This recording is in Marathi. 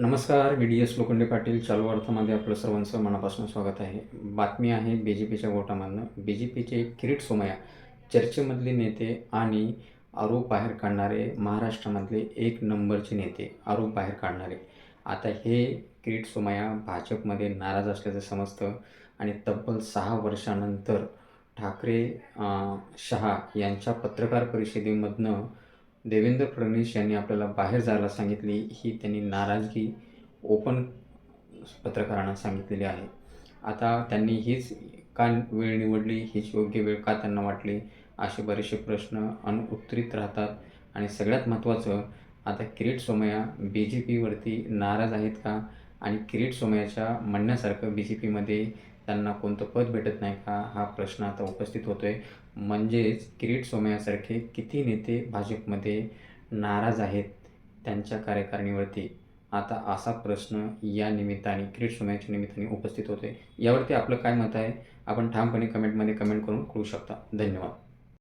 नमस्कार B D S Lokhande Patil चालू अर्थामध्ये आपलं सर्वांचं मनापासून स्वागत आहे. बातमी आहे बी जे पीच्या गोटामधनं बी जे पीचे किरीट सोमया चर्चेमधले नेते आणि आरोप बाहेर काढणारे महाराष्ट्रामधले एक नंबरचे नेते आरोप बाहेर काढणारे. आता हे किरीट सोमया भाजपमध्ये नाराज असल्याचं समजतं आणि तब्बल सहा वर्षानंतर ठाकरे शहा यांच्या पत्रकार परिषदेमधनं देवेंद्र फडणवीस यांनी आपल्याला बाहेर जायला सांगितली ही त्यांनी नाराजगी ओपन पत्रकारांना सांगितलेली आहे. आता त्यांनी हीच का वेळ निवडली हीच योग्य वेळ का त्यांना वाटली असे बरेचसे प्रश्न अनुत्तरित राहतात. आणि सगळ्यात महत्त्वाचं आता किरीट सोमय्या बी जे पीवरती नाराज आहेत का? आणि किरीट सोमयाच्या म्हणण्यासारखं बी सी पीमध्ये त्यांना कोणतं पद भेटत नाही का हा प्रश्न आता उपस्थित होतो आहे म्हणजेच किरीट सोमय्यासारखे किती नेते भाजपमध्ये नाराज आहेत त्यांच्या कार्यकारिणीवरती? आता असा प्रश्न या निमित्ताने क्रीड सोमयाच्या निमित्ताने उपस्थित होतोय. यावरती आपलं काय मत आहे? आपण ठामपणे कमेंटमध्ये कमेंट करून कळू शकता. धन्यवाद.